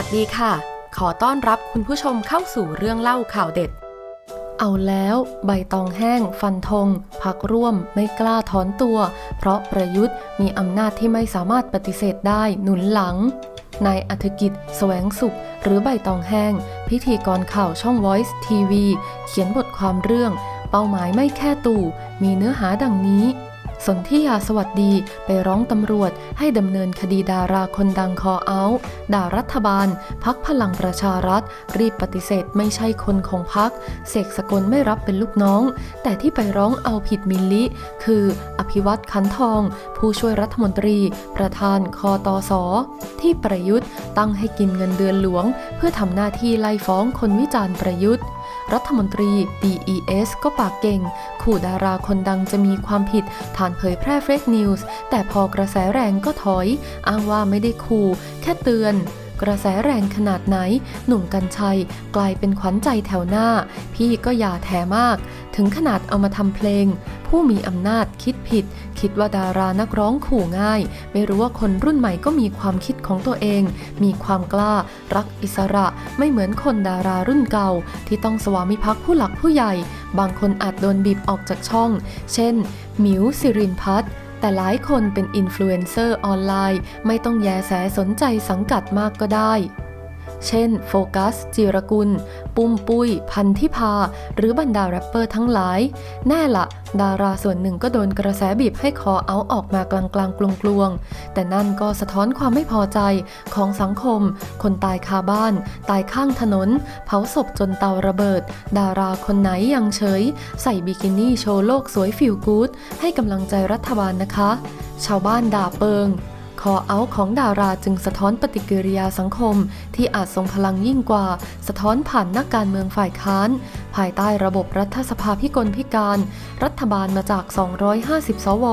วัสดีค่ะ ขอต้อนรับคุณผู้ชมเข้าสู่เรื่องเล่าข่าวเด็ด เอาแล้วใบตองแห้ง ฟันธงพักร่วมไม่กล้าถอนตัว เพราะประยุทธ์มีอำนาจที่ไม่สามารถปฏิเสธได้หนุนหลังนายอัธกิจแสวงสุข หรือใบตองแห้ง พิธีกรข่าวช่อง Voice TV เขียนบทความเรื่อง เป้าหมายไม่แค่ตู่มีเนื้อหาดังนี้ สนธิยาสวัสดีไปร้องตำรวจให้ดำเนินคดีดาราคนดังคอเอาด่ารัฐบาล พักพลังประชารัฐ รีบปฏิเสธไม่ใช่คนของพัก เสกสกลไม่รับเป็นลูกน้อง แต่ที่ไปร้องเอาผิดมิลลิ คืออภิวัตขันทอง ผู้ช่วยรัฐมนตรี ประธานคอตอสอที่ประยุทธ์ตั้งให้กินเงินเดือนหลวง เพื่อทำหน้าที่ไล่ฟ้องคนวิจารณ์ประยุทธ์ รัฐมนตรี DES ก็ปากเก่ง ขู่ดาราคนดังจะมีความผิด ฐานเผยแพร่เฟกนิวส์แต่พอกระแสแรงก็ถอย อ้างว่าไม่ได้ขู่ แค่เตือน กระแสแรงขนาดไหน หนุ่มกัญชัยกลายเป็นขวัญใจแถวหน้า พี่ก็อย่าแถมาก ถึงขนาดเอามาทำเพลง ผู้มีอำนาจคิดผิด คิดว่าดารานักร้องขู่ง่าย ไม่รู้ว่าคนรุ่นใหม่ก็มีความคิดของตัวเอง มีความกล้า รักอิสระไม่เหมือนคนดารารุ่นเก่า ที่ต้องสวามิภักดิ์ผู้หลักผู้ใหญ่ บางคนอาจโดนบีบออกจากช่อง เช่นหมิวสิรินพัฒน์ แต่หลายคนเป็นอินฟลูเอนเซอร์ออนไลน์ ไม่ต้องแยแสสนใจสังกัดมากก็ได้ เช่น โฟกัส จิรกุล ปุ้มปุ้ย พันธิพา หรือบรรดาแรปเปอร์ทั้งหลาย แน่ละ ดาราส่วนหนึ่งก็โดนกระแสบีบให้คอเอาออกมากลางกลางกลวงกลวงๆ แต่นั่นก็สะท้อนความไม่พอใจของสังคม คนตายคาบ้าน ตายข้างถนน เผาศพจนเตาระเบิด ดาราคนไหนยังเฉย ใส่บิกินี่โชว์โลกสวยฟิลกู๊ดให้กำลังใจรัฐบาลนะคะ ชาวบ้านด่าเปิง คอเอาของดาราจึงสะท้อนปฏิกิริยาสังคม ที่อาจทรงพลังยิ่งกว่า สะท้อนผ่านนักการเมืองฝ่ายค้าน ภายใต้ระบบรัฐสภาพิกลพิการ รัฐบาลมาจาก 250 สว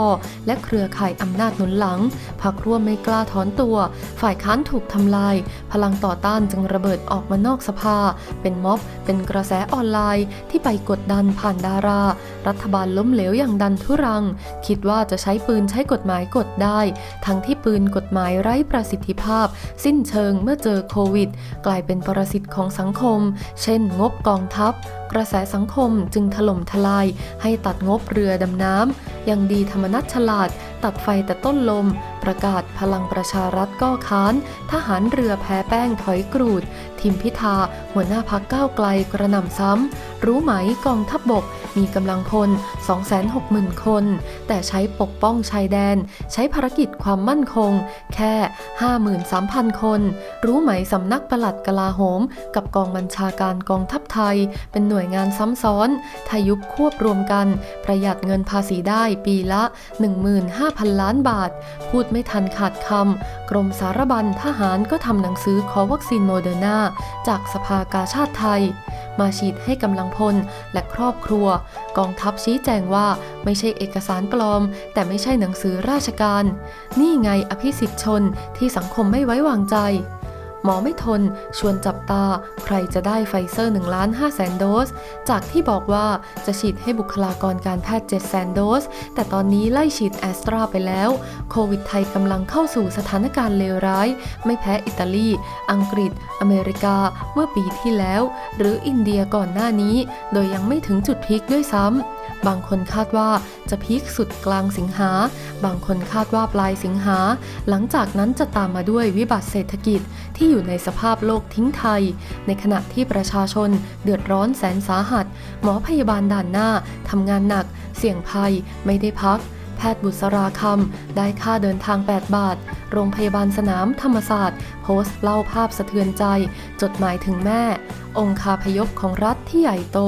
และเครือข่ายอำนาจหนุนหลังพักร่วมไม่กล้าถอนตัว ฝ่ายค้านถูกทำลาย พลังต่อต้านจึงระเบิดออกมานอกสภา เป็นม็อบ เป็นกระแสออนไลน์ที่ไปกดดันผ่านดารา รัฐบาลล้มเหลวอย่างดันทุรัง คิดว่าจะใช้ปืนใช้กฎหมายกดได้ ทั้งที่ปืนกฎหมายไร้ประสิทธิภาพ สิ้นเชิงเมื่อเจอโควิด กลายเป็นปรสิตของสังคม เช่น งบกองทัพกระแสสังคมจึงถล่มทลายให้ตัดงบเรือดำน้ำ ยังดีธรรมนัตฉลาด ตัดไฟแต่ต้นลม ประกาศพลังประชารัฐก็ค้าน ทหารเรือแพ้แป้งถอยกรูด ทิมพิธา หัวหน้าพักก้าวไกลกระหน่ำซ้ำ รู้ไหมกองทัพบบก มีกำลังพล 260,000 คน แต่ใช้ปกป้องชายแดน ใช้ภารกิจความมั่นคง แค่ 53,000 คน รู้ไหมสำนักปลัดกลาโหม กับกองบัญชาการกองทัพไทย เป็นหน่วยงานซ้ำซ้อนทายุบควบรวมกัน ประหยัดเงินภาษีได้ปีละ 15,000ล้านบาท พูดไม่ทันขาดคำ กรมสารบัญทหารก็ทำหนังสือขอวัคซีนโมเดอร์นาจากสภากาชาติไทย มาฉีดให้กำลังพลและครอบครัว กองทัพชี้แจงว่าไม่ใช่เอกสารปลอม แต่ไม่ใช่หนังสือราชการ นี่ไงอภิสิทธิ์ชนที่สังคมไม่ไว้วางใจ หมอไม่ทน ชวนจับตา ใครจะได้ไฟเซอร์1ล้าน5แสนโดส จากที่บอกว่าจะฉีดให้บุคลากรการแพทย์7แสนโดส แต่ตอนนี้ไล่ฉีดแอสตราไปแล้ว โควิดไทยกำลังเข้าสู่สถานการณ์เลวร้าย ไม่แพ้อิตาลี อังกฤษ อเมริกา เมื่อปีที่แล้ว หรืออินเดียก่อนหน้านี้ โดยยังไม่ถึงจุดพีคด้วยซ้ำ บางคนคาดว่าจะพีคสุดกลางสิงหา บางคนคาดว่าปลายสิงหา หลังจากนั้นจะตามมาด้วยวิบัติเศรษฐกิจที่อยู่ในสภาพโลกทิ้งไทย ในขณะที่ประชาชนเดือดร้อนแสนสาหัส หมอพยาบาลด่านหน้าทำงานหนัก เสี่ยงภัย ไม่ได้พัก แพทย์บุษราคำได้ค่าเดินทาง 8 บาท โรงพยาบาลสนามธรรมศาสตร์ โพสต์เล่าภาพสะเทือนใจ จดหมายถึงแม่ องค์คาพยพของรัฐที่ใหญ่โต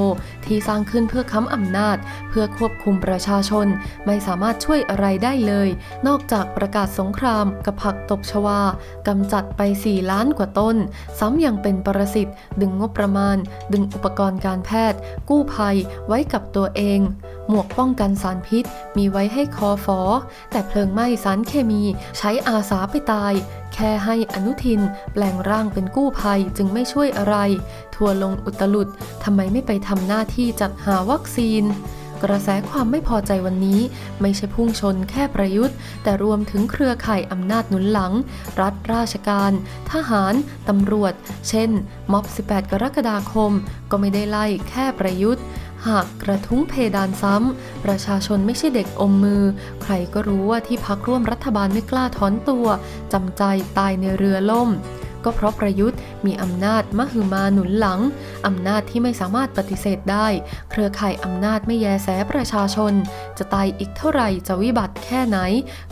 ที่สร้างขึ้นเพื่อค้ำอำนาจ เพื่อควบคุมประชาชน ไม่สามารถช่วยอะไรได้เลย นอกจากประกาศสงครามกับผักตบชวากำจัดไป 4 ล้านกว่าต้น ซ้ำยังเป็นปรสิตดึงงบประมาณ ดึงอุปกรณ์การแพทย์ กู้ภัยไว้กับตัวเอง หมวกป้องกันสารพิษ มีไว้ให้คอฟอ แต่เพลิงไหม้สารเคมี ใช้อาสาไปตาย ค่ให้อนุทิน แปลงร่างเป็นกู้ภัยจึงไม่ช่วยอะไร ทัวลงอุตลุดทำไมไม่ไปทำหน้าที่จัดหาวัคซีน กระแสความไม่พอใจวันนี้ ไม่ใช่พุ่งชนแค่ประยุทธ์ แต่รวมถึงเครือข่ายอำนาจหนุนหลัง รัฐราชการ ทหาร ตำรวจ เช่นม็อบ 18 กรกฎาคม ก็ไม่ได้ไล่แค่ประยุทธ์ หากกระทุ้งเพดานซ้ำ ประชาชนไม่ใช่เด็กอมมือ ใครก็รู้ว่าที่พักร่วมรัฐบาลไม่กล้าถอนตัว จำใจตายในเรือล่ม ก็เพราะประยุทธ์ มีอำนาจมหึมาหนุนหลัง อำนาจที่ไม่สามารถปฏิเสธได้ เครือข่ายอำนาจไม่แยแสประชาชน จะตายอีกเท่าไหร่จะวิบัติแค่ไหน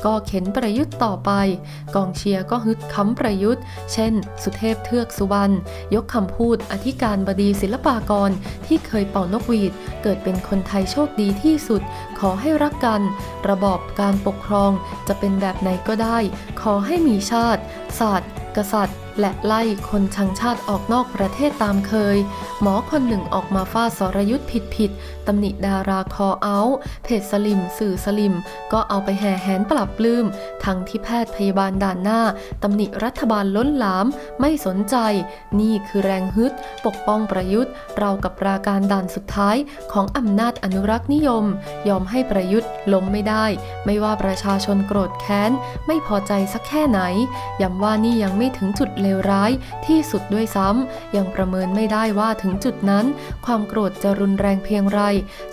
ก็เข็นประยุทธ์ต่อไป กองเชียร์ก็ฮึดค้ำประยุทธ์ เช่น สุเทพเทือกสุวรรณยกคำพูดอธิการบดีศิลปากรที่เคยเป่านกหวีด เกิดเป็นคนไทยโชคดีที่สุด ขอให้รักกัน ระบอบการปกครองจะเป็นแบบไหนก็ได้ ขอให้มีชาติ ศาสตร์ กษัตริย์ และไล่คนชังชาติออกนอกประเทศตามเคย หมอคนหนึ่งออกมาฟาดสรยุทธ์ผิดผิดๆตำหนิดาราคอเอาเพจสลิม สื่อสลิม ก็เอาไปแห่แหนปรับปลื้ม ทั้งที่แพทย์พยาบาลด่านหน้าตำหนิรัฐบาลล้นหลาม ไม่สนใจ นี่คือแรงฮึด ปกป้องประยุทธ์ เรากับราการด่านสุดท้ายของอำนาจอนุรักษ์นิยม ยอมให้ประยุทธ์ล้มไม่ได้ ไม่ว่าประชาชนโกรธแค้น ไม่พอใจสักแค่ไหนย้ำว่านี่ยังไม่ถึงจุดเลวร้ายที่สุดด้วยซ้ำยังประเมินไม่ได้ว่าถึงจุดนั้น ความโกรธจะรุนแรงเพียงไร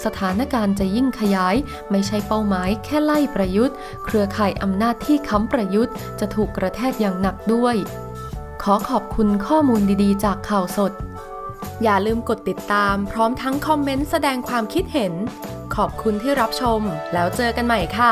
สถานการณ์จะยิ่งขยาย ไม่ใช่เป้าหมายแค่ไล่ประยุทธ์ เครือข่ายอำนาจที่ค้ำประยุทธ์ จะถูกกระแทกอย่างหนักด้วย ขอขอบคุณข้อมูลดีๆ จากข่าวสด อย่าลืมกดติดตาม พร้อมทั้งคอมเมนต์แสดงความคิดเห็น ขอบคุณที่รับชม แล้วเจอกันใหม่ค่ะ